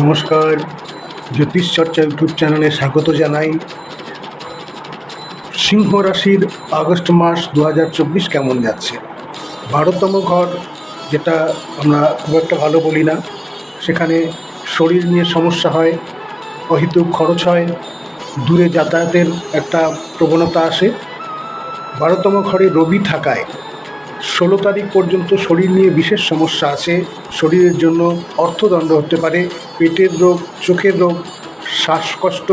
নমস্কার। জ্যোতিষ চর্চা ইউটিউব চ্যানেলে স্বাগত জানাই। সিংহ রাশির আগস্ট মাস দু হাজার চব্বিশ কেমন যাচ্ছে? বারোতম ঘর, যেটা আমরা খুব একটা ভালো বলি না, সেখানে শরীর নিয়ে সমস্যা হয়, অহিতুক খরচ হয়, দূরে যাতায়াতের একটা প্রবণতা আসে। বারোতম ঘরে রবি থাকায় ষোলো তারিখ পর্যন্ত শরীর নিয়ে বিশেষ সমস্যা আছে। শরীরের জন্য অর্থদণ্ড হতে পারে, পেটের রোগ, চোখের রোগ, শ্বাসকষ্ট,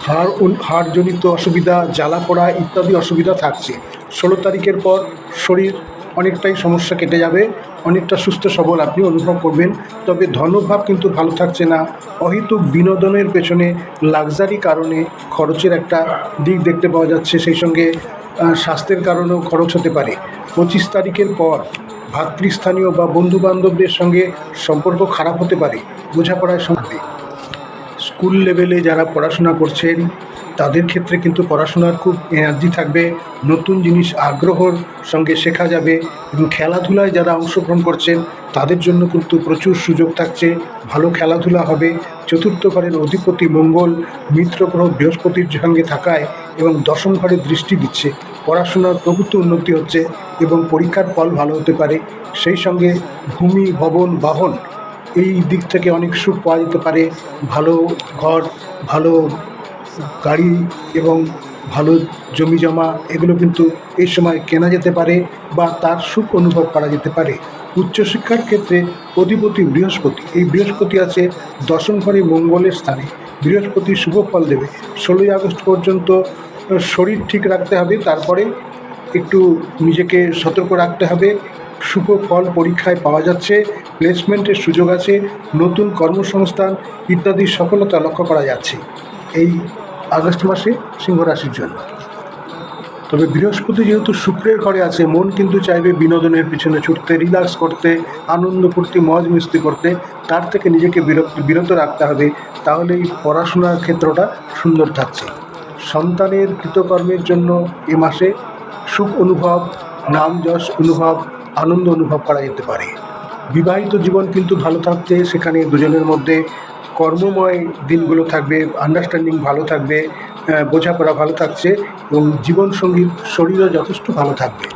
হাড় হাড়জনিত অসুবিধা, জ্বালা পোড়া ইত্যাদি অসুবিধা থাকছে। ষোলো তারিখের পর শরীর অনেকটাই সমস্যা কেটে যাবে। অনেকটা সুস্থ সবল আপনি অনুভব করবেন। তবে ধনভাব কিন্তু ভালো থাকছে না। অহেতুক বিনোদনের পেছনে লাক্সারি কারণে খরচের একটা দিক দেখতে পাওয়া যাচ্ছে। সেই সঙ্গে স্বাস্থ্যের কারণেও খরচ হতে পারে। পঁচিশ তারিখের পর ভাতৃস্থানীয় বা বন্ধু বান্ধবদের সঙ্গে সম্পর্ক খারাপ হতে পারে। বোঝাপড়ায় সঙ্গে স্কুল লেভেলে যারা পড়াশোনা করছেন তাদের ক্ষেত্রে কিন্তু পড়াশোনার খুব এনার্জি থাকবে, নতুন জিনিস আগ্রহর সঙ্গে শেখা যাবে এবং খেলাধুলায় যারা অংশগ্রহণ করছেন, তাদের জন্য কিন্তু প্রচুর সুযোগ থাকছে। ভালো খেলাধুলা হবে, চতুর্থ ঘরের অধিপতি মঙ্গল, মিত্র গ্রহ বৃহস্পতির সঙ্গে থাকায় এবং দশম ঘরে দৃষ্টি দিচ্ছে। পড়াশোনার প্রভূত উন্নতি হচ্ছে এবং পরীক্ষার ফল ভালো হতে পারে। সেই সঙ্গে ভূমি, ভবন, বাহন, এই দিক থেকে অনেক সুখ পাওয়া যেতে পারে। ভালো ঘর, ভালো গাড়ি এবং ভালো জমি জমা, এগুলো কিন্তু এই সময় কেনা যেতে পারে বা তার সুখ অনুভব করা যেতে পারে। উচ্চশিক্ষার ক্ষেত্রে অধিপতি বৃহস্পতি, এই বৃহস্পতি আছে দশম ঘরে মঙ্গলের স্থানে। বৃহস্পতি শুভ ফল দেবে। ষোলোই আগস্ট পর্যন্ত শরীর ঠিক রাখতে হবে, তারপরে একটু নিজেকে সতর্ক রাখতে হবে। শুভ ফল পরীক্ষায় পাওয়া যাচ্ছে প্লেসমেন্টের সুযোগ আছে, নতুন কর্মসংস্থান ইত্যাদি সফলতা লক্ষ্য করা যাচ্ছে। এই আগস্ট মাসে সিংহ রাশির জন্য। তবে বৃহস্পতি যেহেতু শুক্রের ঘরে আছে, মন কিন্তু চাইবে বিনোদনের পিছনে ছুটতে রিল্যাক্স করতে, আনন্দ ফুর্তি, মজ মিস্তি করতে। তার থেকে নিজেকে বিরত বিরত রাখতে হবে। তাহলে এই পড়াশোনার ক্ষেত্রটা সুন্দর থাকছে। সন্তানের কৃতকর্মের জন্য এ মাসে সুখ অনুভব, নাম যশ অনুভব, আনন্দ অনুভব করা যেতে পারে। বিবাহিত জীবন কিন্তু ভালো থাকছে। সেখানে দুজনের মধ্যে কর্মময় দিনগুলো থাকবে আন্ডারস্ট্যান্ডিং ভালো থাকবে বোঝাপড়া ভালো থাকছে এবং জীবনসঙ্গীর শরীরও যথেষ্ট ভালো থাকবে।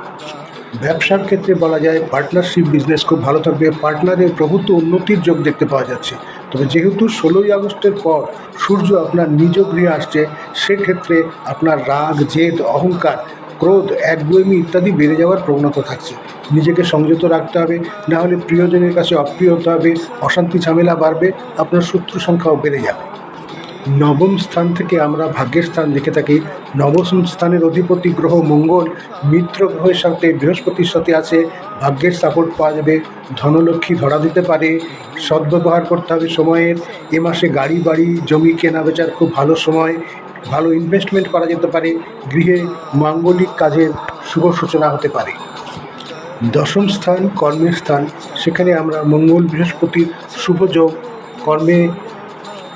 ব্যবসার ক্ষেত্রে বলা যায় পার্টনারশিপ বিজনেস খুব ভালো থাকবে পার্টনারের প্রভূত উন্নতির যোগ দেখতে পাওয়া যাচ্ছে। তবে যেহেতু ষোলোই আগস্টের পর সূর্য আপনার নিজ গৃহে আসছে, সেক্ষেত্রে আপনার রাগ, জেদ, অহংকার, ক্রোধ, একগুয়েমি ইত্যাদি বেড়ে যাওয়ার প্রবণতা থাকছে। নিজেকে সংযত রাখতে হবে, না হলে প্রিয়জনের কাছে অপ্রিয় হতে হবে, অশান্তি, ঝামেলা বাড়বে, আপনার শত্রু সংখ্যাও বেড়ে যাবে। নবম স্থান থেকে আমরা ভাগ্যের স্থান দেখে থাকি। নবম স্থানের অধিপতি গ্রহ মঙ্গল, মিত্র গ্রহের সাথে বৃহস্পতির সাথে আছে, ভাগ্যের সাপোর্ট পাওয়া যাবে, ধনলক্ষ্মী ধরা দিতে পারে, সদ্ব্যবহার করতে হবে সময়ের, এ মাসে গাড়ি, বাড়ি, জমি কেনা বেচার খুব ভালো সময়, ভালো ইনভেস্টমেন্ট করা যেতে পারে, গৃহে মাঙ্গলিক কাজের শুভ সূচনা হতে পারে। দশম স্থান, কর্মের স্থান। সেখানে আমরা মঙ্গল বৃহস্পতির শুভ যোগ, কর্মে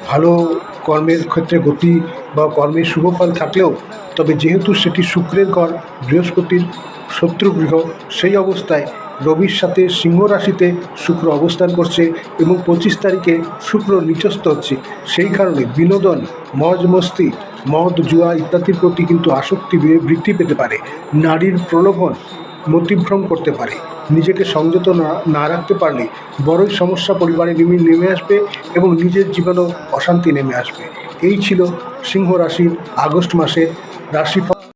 ভালো, কর্মের ক্ষেত্রে গতি বা কর্মের শুভ ফল থাকলেও, তবে যেহেতু সেটি শুক্রের ঘর বৃহস্পতির শত্রুগৃহ সেই অবস্থায় রবির সাথে সিংহ রাশিতে শুক্র অবস্থান করছে এবং পঁচিশ তারিখে শুক্র নিচস্থ হচ্ছে। সেই কারণে বিনোদন, মজ মস্তি, মদ, জুয়া ইত্যাদির প্রতি কিন্তু আসক্তি বৃদ্ধি পেতে পারে। নারীর প্রলোভন মতিভ্রম করতে পারে। নিজেকে সংযত না না রাখতে পারলে বড়ই সমস্যা পরিবারে নেমে নেমে আসবে এবং নিজের জীবনেও অশান্তি নেমে আসবে। এই ছিল সিংহ রাশির আগস্ট মাসে রাশিফল।